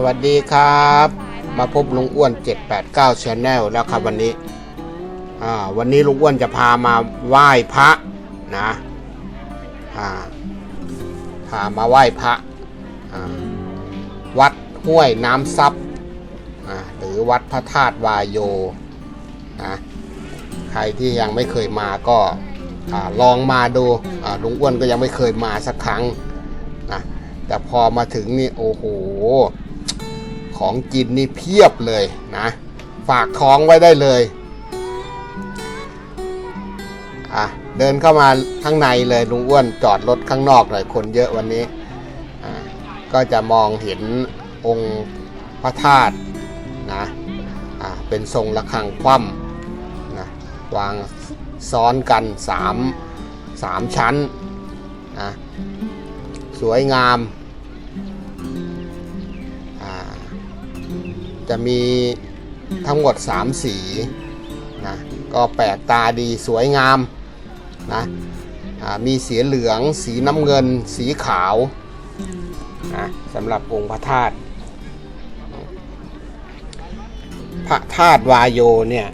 สวัสดีครับ มาพบลุงอ้วน 789 Channel แล้วครับวันนี้อ่าวันนี้ลุงอ้วนจะพามาไหว้พระนะอ่าพามาไหว้พระอ่าวัดห้วยน้ำซับอ่าหรือวัดพระธาตุวายโยนะใครที่ยังไม่เคยมาก็อ่าลองมาดูอ่าลุงอ้วนก็ยังไม่เคยมาสักครั้งนะแต่พอมาถึงนี่โอ้โห ของกินนี่เพียบเลยนะ ฝากท้องไว้ได้เลยอะเดินเข้ามาข้างในเลยลุงอ้วนจอดรถข้างนอกหน่อยคนเยอะวันนี้อะก็จะมองเห็นองค์พระธาตุนะอะเป็นทรงระฆังคว่ำนะวางซ้อนกันสามสามชั้นนะสวยงาม จะมีทั้งหมด 3 สีนะก็แปลกตาดีสวยงามนะมีสีเหลืองสีน้ำเงิน สีขาวนะสำหรับองค์พระธาตุพระธาตุวายโยเนี่ย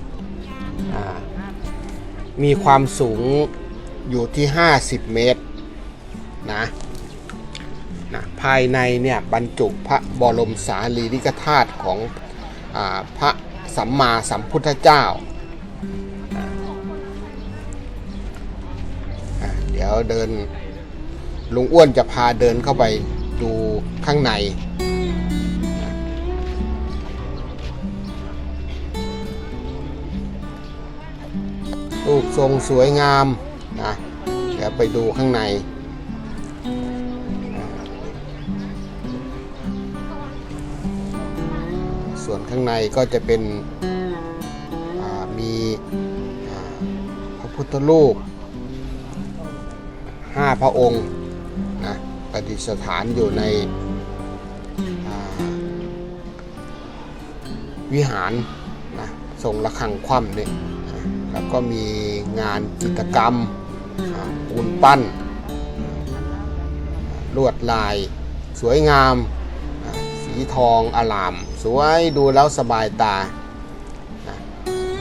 มีความสูงอยู่ที่ 50 เมตรนะนะภายในเนี่ยบรรจุพระบรมสารีริกธาตุของ พระสัมมาสัมพุทธเจ้า เดี๋ยวเดินลุงอ้วนจะพาเดินเข้าไปดูข้างในรูปทรงสวยงามนะเดี๋ยวไปดูข้างใน ส่วนข้างในก็จะเป็นมีพระพุทธรูปห้าพระองค์นะประดิษฐานอยู่ในวิหารนะทรงระฆังคว่ำเนี่ยแล้วก็มีงานจิตรกรรมปูนปั้น ลวดลายสวยงาม สีทองอลาม สวยดูแล้วสบายตานะ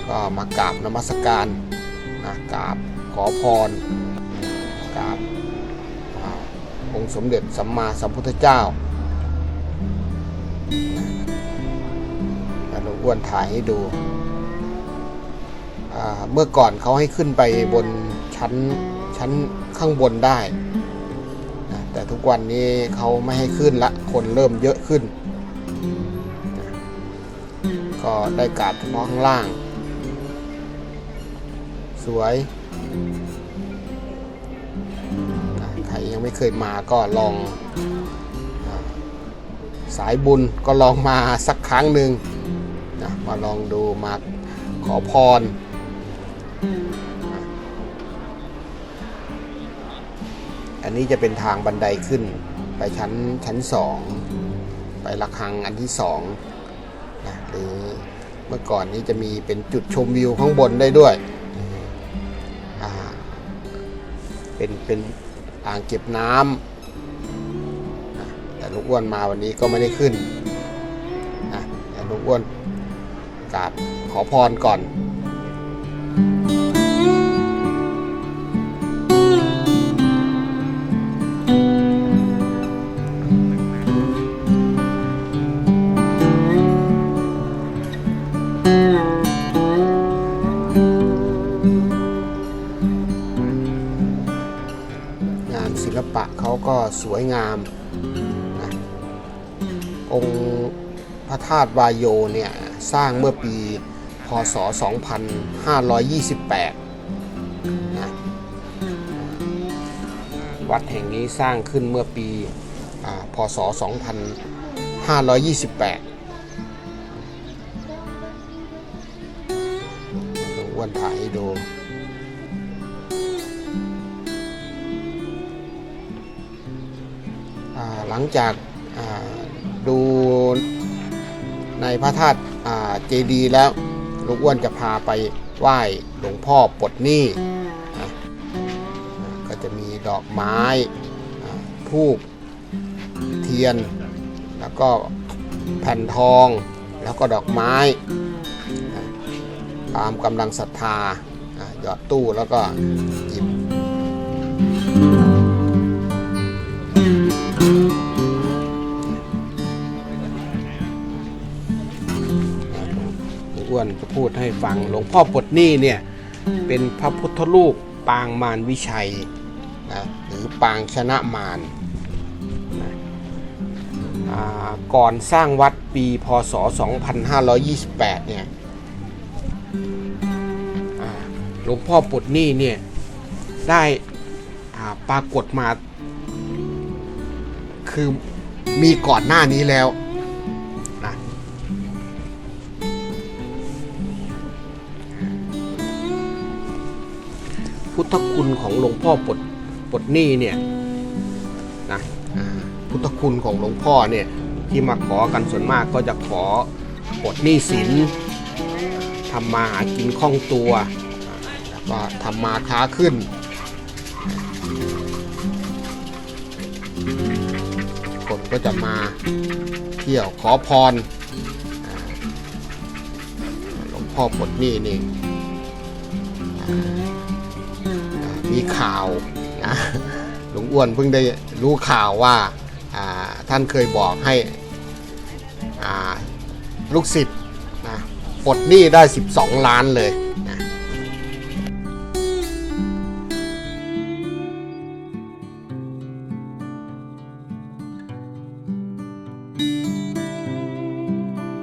ก็มากราบนมัสการนะกราบขอพรกราบองค์สมเด็จสัมมาสัมพุทธเจ้าหลวงอ้วนถ่ายให้ดู เมื่อก่อนเขาให้ขึ้นไปบนชั้นชั้นข้างบนได้ แต่ทุกวันนี้เขาไม่ให้ขึ้นละ คนเริ่มเยอะขึ้น ก็ได้กาบเฉพาะข้างล่าง สวยใครยังไม่เคยมาก็ลองสายบุญก็ลองมาสักครั้งหนึ่งนะมาลองดูมาขอพรอันนี้จะเป็นทางบันไดขึ้นไปชั้นชั้นสองไประฆังอันที่สอง นะหรือเมื่อก่อนนี้จะมีเป็นจุดชมวิวข้างบนได้ด้วยเป็นเป็นอ่างเก็บน้ำนะแต่ลูกอ้วนมาวันนี้ก็ไม่ได้ขึ้นนะแต่ลูกอ้วนกราบขอพรก่อน ลปะเขาก็สวยงามนะองค์พระธาตุวายโยเนี่ย สร้างเมื่อปีพศ 2528นะวัดแห่งนี้สร้างขึ้นเมื่อปีอ่าพศ 2528หลวงอ้วนถ่ายให้ดู หลังจากาดูในพระธาตุเจดีย์แล้วลุงอ้วนจะพาไปไหว้หลวงพ่อปลดหนี้ก็จะมีดอกไม้อ่าธูปเทียน แล้วก็แผ่นทอง แล้วก็ดอกไม้ ตามกำลังศรัทธาหยอดตู้แล้วก็ อ้วนพูดให้ฟังหลวงพ่อปลดหนี้เนี่ยเป็นพระพุทธรูปปางมารวิชัยนะหรือปางชนะมารนะก่อนสร้างวัดปีพศ 2528 เนี่ยหลวงพ่อปลดหนี้เนี่ยได้ปรากฏมาคือมีก่อนหน้านี้แล้ว พุทธคุณของหลวงพ่อปดปดนี้เนี่ยนะพุทธคุณของหลวงพ่อเนี่ยที่มาขอกันส่วนมากก็จะขอปดหนี้สินทำมาหากินคล่องตัวแล้วก็ทำมาค้าขึ้น คนก็จะมาเที่ยวขอพรหลวงพ่อปดหนี้นี่ มีข่าวนะหลวงอ้วนเพิ่งได้รู้ข่าวว่าท่านเคยบอกให้ลูกศิษย์นะปลดหนี้ได้ 12 ล้านเลย